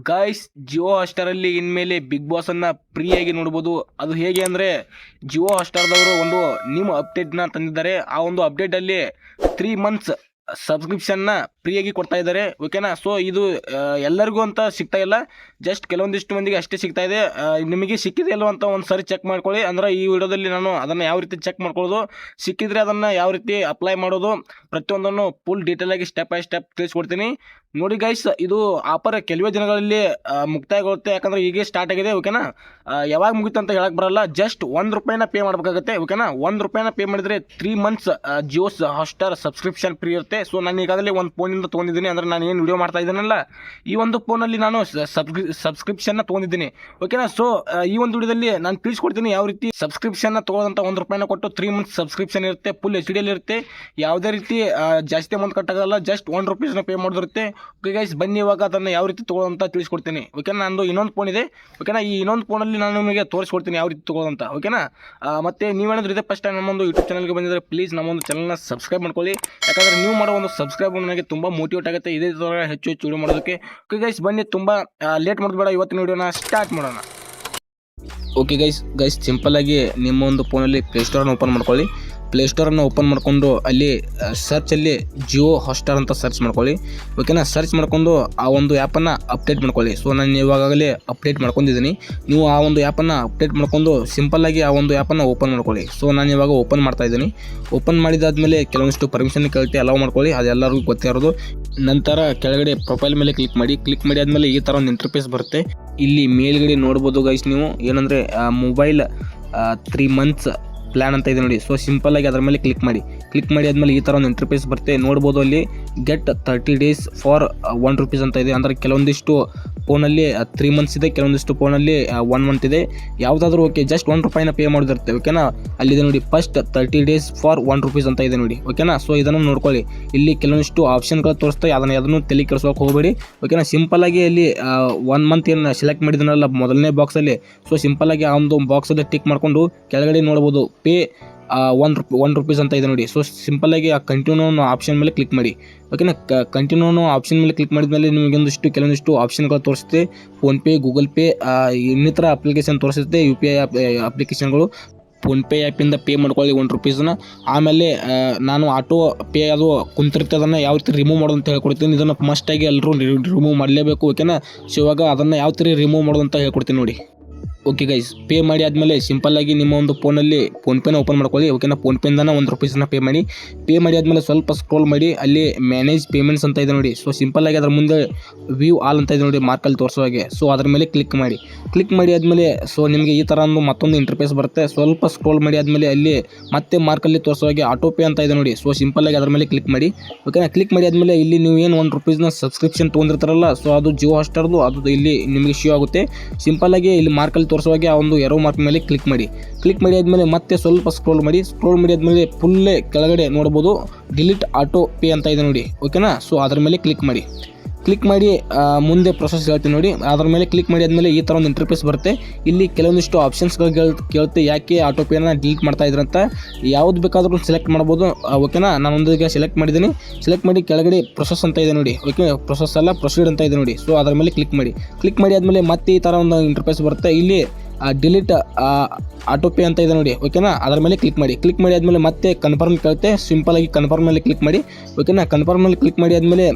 Guys Jio ಹಾಸ್ಟಾರಲ್ಲಿ ಇನ್ಮೇಲೆ big boss ಅನ್ನ ಫ್ರೀಯಾಗಿ ನೋಡ್ಬೋದು. ಅದು ಹೇಗೆ ಅಂದ್ರೆ ಜಿಯೋ ಹಾಸ್ಟಾರ್ದವರು ಒಂದು ನ್ಯೂ ಅಪ್ಡೇಟ್ನ ತಂದಿದ್ದಾರೆ. ಆ ಒಂದು ಅಪ್ಡೇಟ್ ಅಲ್ಲಿ ತ್ರೀ ಮಂತ್ಸ್ ಸಬ್ಸ್ಕ್ರಿಪ್ಷನ್ನ ಫ್ರೀಯಾಗಿ ಕೊಡ್ತಾ ಇದ್ದಾರೆ. ಓಕೆನಾ ಸೊ ಇದು ಎಲ್ಲರಿಗೂ ಅಂತ ಸಿಗ್ತಾ ಇಲ್ಲ. ಜಸ್ಟ್ ಕೆಲವೊಂದಿಷ್ಟು ಮಂದಿಗೆ ಅಷ್ಟೇ ಸಿಗ್ತಾ ಇದೆ. ನಿಮಗೆ ಸಿಕ್ಕಿದೆ ಅಂತ ಒಂದು ಸರಿ ಚೆಕ್ ಮಾಡ್ಕೊಳ್ಳಿ. ಅಂದ್ರೆ ಈ ವಿಡಿಯೋದಲ್ಲಿ ನಾನು ಅದನ್ನು ಯಾವ ರೀತಿ ಚೆಕ್ ಮಾಡ್ಕೊಳ್ಳೋದು, ಸಿಕ್ಕಿದ್ರೆ ಅದನ್ನು ಯಾವ ರೀತಿ ಅಪ್ಲೈ ಮಾಡೋದು, ಪ್ರತಿಯೊಂದನ್ನು ಫುಲ್ ಆಗಿ ಸ್ಟೆಪ್ ಬೈ ಸ್ಟೆಪ್ ತಿಳಿಸ್ಕೊಡ್ತೀನಿ. ನೋಡಿ ಗೈಸ್ ಇದು ಆಫರ್ ಕೆಲವೇ ದಿನಗಳಲ್ಲಿ ಮುಕ್ತಾಯಗೊಳ್ಳುತ್ತೆ. ಯಾಕಂದ್ರೆ ಈಗ ಸ್ಟಾರ್ಟ್ ಆಗಿದೆ ಓಕೆನಾ ಯಾವಾಗ ಮುಗಿತು ಅಂತ ಹೇಳಕ್ಕೆ ಬರಲ್ಲ. ಜಸ್ಟ್ ಒಂದು ರೂಪಾಯಿನ ಪೇ ಮಾಡಬೇಕಾಗುತ್ತೆ ಓಕೆನಾ ಒಂದು ರೂಪಾಯಿನ ಪೇ ಮಾಡಿದ್ರೆ three months Jio's Hotstar subscription free ಇರುತ್ತೆ. ಸೊ ನಾನು ಈಗಾಗಲೇ ಒಂದು ಫೋನಿಂದ ತೊಗೊಂಡಿದ್ದೀನಿ. ಅಂದ್ರೆ ನಾನು ಏನು ವಿಡಿಯೋ ಮಾಡ್ತಾ ಇದ್ದೀನಲ್ಲ? ಈ ಒಂದು ಫೋನಲ್ಲಿ ನಾನು ಸಬ್ಸ್ಕ್ರಿ ಸಬ್ಸ್ಕ್ರಿಪ್ಷನ್ನ ತೊಗೊಂಡಿದ್ದೀನಿ. ಓಕೆನಾ ಸೊ ಈ ಒಂದು ವಿಡಿಯೋದಲ್ಲಿ ನಾನು ತಿಳಿಸ್ಕೊಡ್ತೀನಿ ಯಾವ ರೀತಿ ಸಬ್ಸ್ಕ್ರಿಪ್ಷನ್ನ ತೊಗೊಳ್ಳೋದಂತ ಒಂದು ರೂಪಾಯಿನ ಕೊಟ್ಟು ತ್ರೀ ಮಂತ್ಸ್ ಸಬ್ಸ್ಕ್ರಿಪ್ಷನ್ ಇರುತ್ತೆ ಫುಲ್ ಎಚ್ ಡಿಯಲ್ಲಿ ಇರುತ್ತೆ. ಯಾವುದೇ ರೀತಿ ಜಾಸ್ತಿ ಅಮೌಂಟ್ ಕಟ್ಟಾಗಲ್ಲ ಜಸ್ಟ್ ಒನ್ ರುಪೀಸ್ನ ಪೇ ಮಾಡಿದಿರುತ್ತೆ. ಓಕೆ ಗೈಸ್ ಬನ್ನಿ ಇವಾಗ ಅದನ್ನು ಯಾವ ರೀತಿ ತೊಗೊಳ್ಳೋಂತ ತಿಳಿಸ್ಕೊಡ್ತೀನಿ. ಓಕೆನಾ ನಂದು ಇನ್ನೊಂದು ಫೋನ್ ಇದೆ. ಓಕೆನಾ ಈ ಇನ್ನೊಂದು ಫೋನಲ್ಲಿ ನಾನು ನಿಮಗೆ ತೋರಿಸ್ಕೊಡ್ತೀನಿ ಯಾವ ರೀತಿ ತೊಗೊಳ್ಳೋಂತ ಓಕೆನಾ ಮತ್ತೆ ನೀವೇನಾದ್ರೂ ಇದ್ರೆ ಫಸ್ಟ್ ಟೈಮ್ ನಮ್ಮೊಂದು ಯೂಟ್ಯೂಬ್ ಚಾನಲ್ಗೆ ಬಂದಿದ್ರೆ ಪ್ಲೀಸ್ ನಮ್ಮೊಂದು ಚಾನಲ್ನ ಸಬ್ಸ್ಕ್ರೈಬ್ ಮಾಡ್ಕೊಳ್ಳಿ. ಯಾಕಂದರೆ ನೀವು ಮಾಡೋ ಒಂದು ಸಬ್ಸ್ಕ್ರೈಬ್ ನನಗೆ ತುಂಬ ಮೋಟಿವೇಟ್ ಆಗುತ್ತೆ. ಇದೇ ಥರ ಹೆಚ್ಚು ಹೆಚ್ಚು ವಿಡಿಯೋ ಮಾಡೋದಕ್ಕೆ. ಓಕೆ ಗೈಸ್ ಬನ್ನಿ ತುಂಬ ಲೇಟ್ ಮಾಡೋದು ಬೇಡ. ಇವತ್ತಿನ ವಿಡಿಯೋನ ಸ್ಟಾರ್ಟ್ ಮಾಡೋಣ. ಓಕೆ ಗೈಸ್ ಗೈಸ್ ಆಗಿ ನಿಮ್ಮ ಒಂದು ಫೋನಲ್ಲಿ ಪ್ಲೇಸ್ಟೋರನ್ನು ಓಪನ್ ಮಾಡ್ಕೊಳ್ಳಿ. ಪ್ಲೇಸ್ಟೋರನ್ನು ಓಪನ್ ಮಾಡ್ಕೊಂಡು ಅಲ್ಲಿ ಸರ್ಚಲ್ಲಿ ಜಿಯೋ ಹಾಟ್ಸ್ಟಾರ್ ಅಂತ ಸರ್ಚ್ ಮಾಡ್ಕೊಳ್ಳಿ. ಓಕೆನಾ ಸರ್ಚ್ ಮಾಡ್ಕೊಂಡು ಆ ಒಂದು ಆ್ಯಪನ್ನು ಅಪ್ಡೇಟ್ ಮಾಡ್ಕೊಳ್ಳಿ. ಸೊ ನಾನು ಇವಾಗಲೇ ಅಪ್ಡೇಟ್ ಮಾಡ್ಕೊಂಡಿದ್ದೀನಿ. ನೀವು ಆ ಒಂದು ಆ್ಯಪನ್ನು ಅಪ್ಡೇಟ್ ಮಾಡ್ಕೊಂಡು ಸಿಂಪಲ್ಲಾಗಿ ಆ ಒಂದು ಆ್ಯಪನ್ನು ಓಪನ್ ಮಾಡ್ಕೊಳ್ಳಿ. ಸೊ ನಾನು ಇವಾಗ ಓಪನ್ ಮಾಡ್ತಾ ಇದ್ದೀನಿ. ಓಪನ್ ಮಾಡಿದಾದಮೇಲೆ ಕೆಲವೊಂದಿಷ್ಟು ಪರ್ಮಿಷನ್ ಕೇಳ್ತಿ ಅಲೌ ಮಾಡ್ಕೊಳ್ಳಿ. ಅದೆಲ್ಲರಿಗೂ ಗೊತ್ತೇ ಇರೋದು. ನಂತರ ಕೆಳಗಡೆ ಪ್ರೊಫೈಲ್ ಮೇಲೆ ಕ್ಲಿಕ್ ಮಾಡಿ. ಕ್ಲಿಕ್ ಮಾಡಿ ಆದಮೇಲೆ ಈ ಥರ ಒಂದು ಇಂಟರ್ಫೇಸ್ ಬರುತ್ತೆ. ಇಲ್ಲಿ ಮೇಲ್ಗಡೆ ನೋಡ್ಬೋದು ಗೈಸ್ ನೀವು. ಏನಂದರೆ ಮೊಬೈಲ್ ತ್ರೀ ಮಂತ್ಸ್ ಪ್ಲ್ಯಾನ್ ಅಂತ ಇದೆ ನೋಡಿ. ಸೊ ಸಿಂಪಲ್ ಆಗಿ ಅದ್ರ ಮೇಲೆ ಕ್ಲಿಕ್ ಮಾಡಿ. ಕ್ಲಿಕ್ ಮಾಡಿ ಆದ್ಮೇಲೆ ಈ ಥರ ಒಂದು ಇಂಟರ್ಫೇಸ್ ಬರುತ್ತೆ. ನೋಡ್ಬೋದು ಅಲ್ಲಿ. Get thirty days for one rupees ಅಂತ ಇದೆ. ಅಂದರೆ ಕೆಲವೊಂದಿಷ್ಟು ಫೋನಲ್ಲಿ ತ್ರೀ ಮಂತ್ಸ್ ಇದೆ, ಕೆಲವೊಂದಿಷ್ಟು ಫೋನಲ್ಲಿ ಒನ್ ಮಂತ್ ಇದೆ. ಯಾವುದಾದ್ರೂ ಓಕೆ ಜಸ್ಟ್ ಒನ್ ರೂಪಾಯಿನ ಪೇ ಮಾಡಿದಿರ್ತೇವೆ ಓಕೆನಾ ಅಲ್ಲಿದೆ ನೋಡಿ first thirty days for one rupees ಅಂತ ಇದೆ ನೋಡಿ ಓಕೆನಾ ಸೊ ಇದನ್ನು ನೋಡ್ಕೊಳ್ಳಿ. ಇಲ್ಲಿ ಕೆಲವೊಂದಿಷ್ಟು ಆಪ್ಷನ್ಗಳು ತೋರಿಸ್ತಾ ಅದನ್ನು ಅದನ್ನು ತಲೆ ಕೆಡಿಸೋಕೆ ಹೋಗಬೇಡಿ ಓಕೆನಾ ಸಿಂಪಲ್ಲಾಗಿ ಅಲ್ಲಿ ಒನ್ ಮಂತ್ ಏನು ಸೆಲೆಕ್ಟ್ ಮಾಡಿದನಲ್ಲ, ಮೊದಲನೇ ಬಾಕ್ಸಲ್ಲಿ ಸೊ ಆಗಿ ಆ ಒಂದು ಬಾಕ್ಸಲ್ಲಿ ಟಿಕ್ ಮಾಡಿಕೊಂಡು ಕೆಳಗಡೆ ನೋಡ್ಬೋದು pay one rupee one rupees ಅಂತ ಇದೆ ನೋಡಿ. ಸೊ ಸಿಂಪಲ್ಲಾಗಿ ಆ ಕಂಟಿನ್ಯೂ ಆಪ್ಷನ್ ಮೇಲೆ ಕ್ಲಿಕ್ ಮಾಡಿ. ಓಕೆನಾ ಕಂಟಿನ್ಯೂ ಆಪ್ಷನ್ ಮೇಲೆ ಕ್ಲಿಕ್ ಮಾಡಿದ ಮೇಲೆ ನಿಮಗೆ ಒಂದಿಷ್ಟು ಕೆಲವೊಂದಿಷ್ಟು ಆಪ್ಷನ್ಗಳು ತೋರಿಸುತ್ತೆ. ಫೋನ್ಪೇ ಗೂಗಲ್ ಪೇ ಇನ್ನಿತರ ಅಪ್ಲಿಕೇಶನ್ ತೋರಿಸುತ್ತೆ. ಯು ಪಿ ಐ ಅಪ್ಲಿಕೇಶನ್ಗಳು ಫೋನ್ಪೇ ಆ್ಯಪಿಂದ ಪೇ ಮಾಡ್ಕೊಳ್ಳಿ ಒನ್ ರುಪೀಸನ್ನ ಆಮೇಲೆ ನಾನು ಆಟೋ ಪೇ ಅದು ಕುಂತಿರುತ್ತೆ. ಅದನ್ನು ಯಾವ ರೀತಿ ರಿಮೂವ್ ಮಾಡೋದು ಅಂತ ಹೇಳ್ಕೊಡ್ತೀನಿ. ಇದನ್ನು ಮಸ್ಟಾಗಿ ಎಲ್ಲರೂ ರಿಮೂವ್ ಮಾಡಲೇಬೇಕು. ಓಕೆನಾ ಸೊ ಇವಾಗ ಅದನ್ನು ಯಾವ ರೀತಿ ರಿಮೂವ್ ಮಾಡೋದು ಅಂತ ಹೇಳ್ಕೊಡ್ತೀನಿ ನೋಡಿ. ಓಕೆ ಗೈಸ್ ಪೇ ಮಾಡಿ ಆದಮೇಲೆ ಸಿಂಪಲ್ಲಾಗಿ ನಿಮ್ಮ ಒಂದು ಫೋನಲ್ಲಿ ಫೋನ್ಪೇನ ಓಪನ್ ಮಾಡ್ಕೊಳ್ಳಿ. ಓಕೆನಾ ಫೋನ್ಪೇಯಿಂದನ ಒಂದು ರುಪೀಸ್ನ ಪೇ ಮಾಡಿ. ಪೇ ಮಾಡಿ ಆದಮೇಲೆ ಸ್ವಲ್ಪ ಸ್ಕ್ರೋಲ್ ಮಾಡಿ, ಅಲ್ಲಿ ಮ್ಯಾನೇಜ್ ಪೇಮೆಂಟ್ಸ್ ಅಂತ ಇದೆ ನೋಡಿ. ಸೊ ಸಿಂಪಲ್ಲಾಗಿ ಅದ್ರ ಮುಂದೆ ವ್ಯೂ ಆಲ್ ಅಂತ ಇದೆ ನೋಡಿ ಮಾರ್ಕಲ್ಲಿ ತೋರಿಸೋ ಹಾಗೆ. ಸೊ ಅದ್ರ ಮೇಲೆ ಕ್ಲಿಕ್ ಮಾಡಿ. ಕ್ಲಿಕ್ ಮಾಡಿ ಆದಮೇಲೆ ಸೊ ನಿಮಗೆ ಈ ಥರ ಒಂದು ಮತ್ತೊಂದು ಇಂಟರ್ಫೇಸ್ ಬರುತ್ತೆ. ಸ್ವಲ್ಪ ಸ್ಕ್ರೋಲ್ ಮಾಡಿ ಆದಮೇಲೆ ಅಲ್ಲಿ ಮತ್ತೆ ಮಾರ್ಕಲ್ಲಿ ತೋರಿಸೋ ಹಾಗೆ ಆಟೋ ಪೇ ಅಂತ ಇದೆ ನೋಡಿ. ಸೊ ಸಿಂಪಲ್ಲಾಗಿ ಅದ್ರ ಮೇಲೆ ಕ್ಲಿಕ್ ಮಾಡಿ. ಓಕೆನಾ ಕ್ಲಿಕ್ ಮಾಡಿ ಆದಮೇಲೆ ಇಲ್ಲಿ ನೀವು ಏನು ಒಂದು ರುಪೀಸ್ನ ಸಬ್ಸ್ಕ್ರಿಪ್ಷನ್ ತೊಗೊಂಡಿರ್ತಾರಲ್ಲ ಸೊ ಅದು ಜಿಯೋ ಹಾಸ್ಟಾರ್ದು ಅದು ಇಲ್ಲಿ ನಿಮಗೆ ಶೋ ಆಗುತ್ತೆ. ಸಿಂಪಲ್ಲಾಗಿ ಇಲ್ಲಿ ಮಾರ್ಕಲ್ಲಿ ತೋರಿಸೋ ಹಾಗೆ ಆ ಒಂದು ಎರೋ ಮಾರ್ಕ್ ಮೇಲೆ ಕ್ಲಿಕ್ ಮಾಡಿ. ಕ್ಲಿಕ್ ಮಾಡಿ ಆದಮೇಲೆ ಮತ್ತೆ ಸ್ವಲ್ಪ ಸ್ಕ್ರೋಲ್ ಮಾಡಿ. ಸ್ಕ್ರೋಲ್ ಮಾಡಿ ಆದಮೇಲೆ ಫುಲ್ಲೇ ಕೆಳಗಡೆ ನೋಡ್ಬೋದು ಡಿಲೀಟ್ ಆಟೋ ಪೇ ಅಂತ ಇದೆ ನೋಡಿ. ಓಕೆನಾ ಸೊ ಅದರ ಮೇಲೆ ಕ್ಲಿಕ್ ಮಾಡಿ. ಕ್ಲಿಕ್ ಮಾಡಿ ಮುಂದೆ ಪ್ರೊಸೆಸ್ ಹೇಳ್ತೀನಿ ನೋಡಿ. ಅದ್ರ ಮೇಲೆ ಕ್ಲಿಕ್ ಮಾಡಿ ಆದಮೇಲೆ ಈ ಥರ ಒಂದು ಇಂಟರ್ಫೇಸ್ ಬರುತ್ತೆ. ಇಲ್ಲಿ ಕೆಲವೊಂದಿಷ್ಟು ಆಪ್ಷನ್ಸ್ಗಳು ಕೇಳ್, ಕೇಳುತ್ತೆ. ಯಾಕೆ ಆಟೋ ಪೇನ ಡಿಲೀಟ್ ಮಾಡ್ತಾ ಇದ್ರಂತ ಯಾವ್ದು ಬೇಕಾದರೂ ಸೆಲೆಕ್ಟ್ ಮಾಡ್ಬೋದು. ಓಕೆನಾ ನಾನು ಒಂದಿಗೆ ಸೆಲೆಕ್ಟ್ ಮಾಡಿದ್ದೀನಿ. ಸೆಲೆಕ್ಟ್ ಮಾಡಿ ಕೆಳಗಡೆ ಪ್ರೊಸೆಸ್ ಅಂತ ಇದೆ ನೋಡಿ. ಓಕೆ ಪ್ರೊಸೆಸ್ ಅಲ್ಲ ಪ್ರೊಸೀಡ್ ಅಂತ ಇದೆ ನೋಡಿ. ಸೊ ಅದರ ಮೇಲೆ ಕ್ಲಿಕ್ ಮಾಡಿ. ಕ್ಲಿಕ್ ಮಾಡಿ ಆದಮೇಲೆ ಮತ್ತೆ ಈ ಥರ ಒಂದು ಇಂಟರ್ಫೇಸ್ ಬರುತ್ತೆ. ಇಲ್ಲಿ ಡಿಲೀಟ್ ಆಟೋ ಪೇ ಅಂತ ಇದೆ ನೋಡಿ ಓಕೆನಾ ಅದರ ಮೇಲೆ ಕ್ಲಿಕ್ ಮಾಡಿ. ಕ್ಲಿಕ್ ಮಾಡಿ ಆದಮೇಲೆ ಮತ್ತೆ ಕನ್ಫರ್ಮ್ ಕೇಳುತ್ತೆ. ಸಿಂಪಲ್ ಆಗಿ ಕನ್ಫರ್ಮ್ ಮೇಲೆ ಕ್ಲಿಕ್ ಮಾಡಿ ಓಕೆನಾ ಕನ್ಫರ್ಮ್ ಮೇಲೆ ಕ್ಲಿಕ್ ಮಾಡಿ ಆದಮೇಲೆ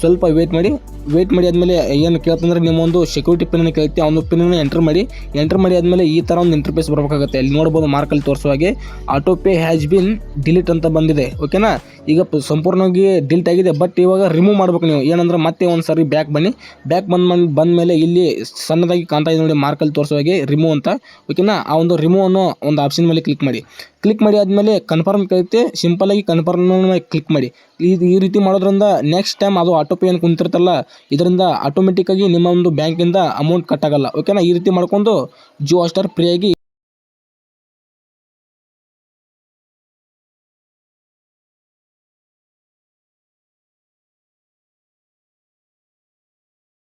ಸ್ವಲ್ಪ ವೇಟ್ ಮಾಡಿ. ವೇಟ್ ಮಾಡಿ ಆದಮೇಲೆ ಏನು ಕೇಳ್ತಂದ್ರೆ ನಿಮ್ಮ ಒಂದು ಸೆಕ್ಯೂರಿಟಿ ಪಿನ್ ಕೇಳುತ್ತೆ. ಆ ಪಿನ್ನನ್ನು ಪಿನ್ನ ಎಂಟರ್ ಮಾಡಿ. ಎಂಟರ್ ಮಾಡಿ ಆದಮೇಲೆ ಈ ಥರ ಒಂದು ಇಂಟರ್ಫೇಸ್ ಬರಬೇಕಾಗುತ್ತೆ. ಅಲ್ಲಿ ನೋಡ್ಬೋದು ಮಾರ್ಕಲ್ಲಿ ತೋರಿಸುವ ಹಾಗೆ. Auto pay has been delete ಅಂತ ಬಂದಿದೆ ಓಕೆನಾ ಈಗ ಸಂಪೂರ್ಣವಾಗಿ ಡಿಲ್ಟ್ ಆಗಿದೆ. ಬಟ್ ಇವಾಗ ರಿಮೂವ್ ಮಾಡ್ಬೇಕು ನೀವು. ಏನಂದ್ರೆ ಮತ್ತೆ ಒಂದು ಸರಿ ಬ್ಯಾಕ್ ಬನ್ನಿ. ಬ್ಯಾಕ್ ಬಂದ್ ಬಂದ ಮೇಲೆ ಇಲ್ಲಿ ಸಣ್ಣದಾಗಿ ಕಾಣ್ತಾ ಇದೆ ನೋಡಿ ಮಾರ್ಕಲ್ಲಿ ತೋರಿಸೋ ಹಾಗೆ ರಿಮೂವ್ ಅಂತ. ಓಕೆನಾ ಆ ಒಂದು ರಿಮೂವ್ ಅನ್ನೋ ಒಂದು ಆಪ್ಷನ್ ಮೇಲೆ ಕ್ಲಿಕ್ ಮಾಡಿ. ಕ್ಲಿಕ್ ಮಾಡಿ ಆದಮೇಲೆ ಕನ್ಫರ್ಮ್ ಕಲಿಯುತ್ತೆ ಸಿಂಪಲ್ ಆಗಿ ಕನ್ಫರ್ಮ್ ಕ್ಲಿಕ್ ಮಾಡಿ. ಈ ಈ ರೀತಿ ಮಾಡೋದ್ರಿಂದ ನೆಕ್ಸ್ಟ್ ಟೈಮ್ ಅದು ಆಟೋ ಪೇ ಏನು ಕುಂತಿರ್ತಲ್ಲ ಇದರಿಂದ ಆಟೋಮೆಟಿಕ್ಕಾಗಿ ನಿಮ್ಮ ಒಂದು ಬ್ಯಾಂಕಿಂದ ಅಮೌಂಟ್ ಕಟ್ಟಾಗಲ್ಲ ಓಕೆನಾ ಈ ರೀತಿ ಮಾಡ್ಕೊಂಡು ಜಿಯೋ ಸ್ಟಾರ್ ಫ್ರೀಯಾಗಿ